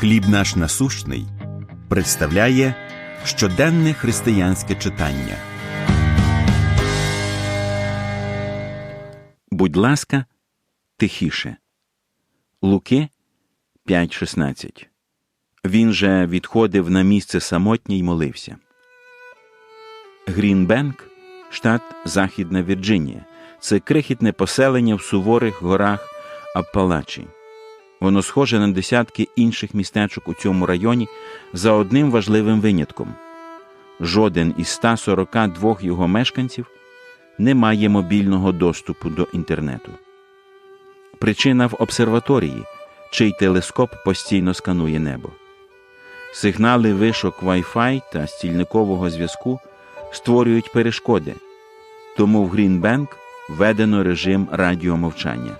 Хліб наш насущний представляє щоденне християнське читання. Будь ласка, тихіше. Луки 5.16 Він же відходив на місце самотнє й молився. Грінбенк, штат Західна Вірджинія. Це крихітне поселення в суворих горах Аппалачі. Воно схоже на десятки інших містечок у цьому районі за одним важливим винятком. Жоден із 142 його мешканців не має мобільного доступу до інтернету. Причина в обсерваторії, чий телескоп постійно сканує небо. Сигнали вишок Wi-Fi та стільникового зв'язку створюють перешкоди, тому в Грінбенк введено режим радіомовчання.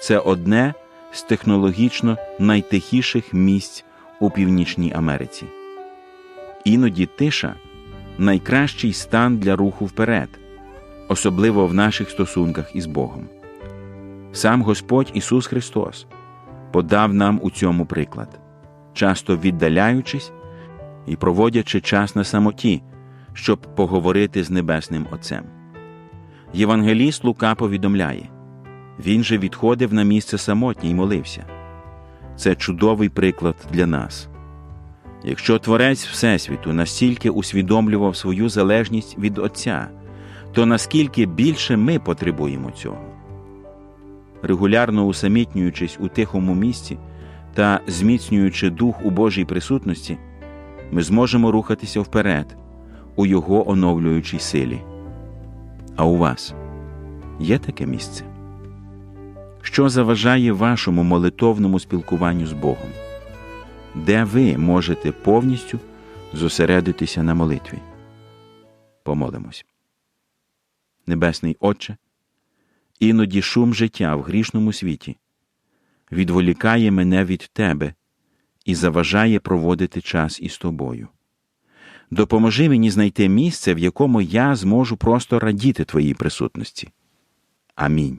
Це одне з технологічно найтихіших місць у Північній Америці. Іноді тиша найкращий стан для руху вперед, особливо в наших стосунках із Богом. Сам Господь Ісус Христос подав нам у цьому приклад, часто віддаляючись і проводячи час на самоті, щоб поговорити з Небесним Отцем. Євангеліст Лука повідомляє він же відходив на місце самотнє й молився. Це чудовий приклад для нас. Якщо Творець Всесвіту настільки усвідомлював свою залежність від Отця, то наскільки більше ми потребуємо цього. Регулярно усамітнюючись у тихому місці та зміцнюючи дух у Божій присутності, ми зможемо рухатися вперед у Його оновлюючій силі. А у вас є таке місце? Що заважає вашому молитовному спілкуванню з Богом, де ви можете повністю зосередитися на молитві? Помолимось. Небесний Отче, іноді шум життя в грішному світі відволікає мене від Тебе і заважає проводити час із тобою. Допоможи мені знайти місце, в якому я зможу просто радіти Твоїй присутності. Амінь.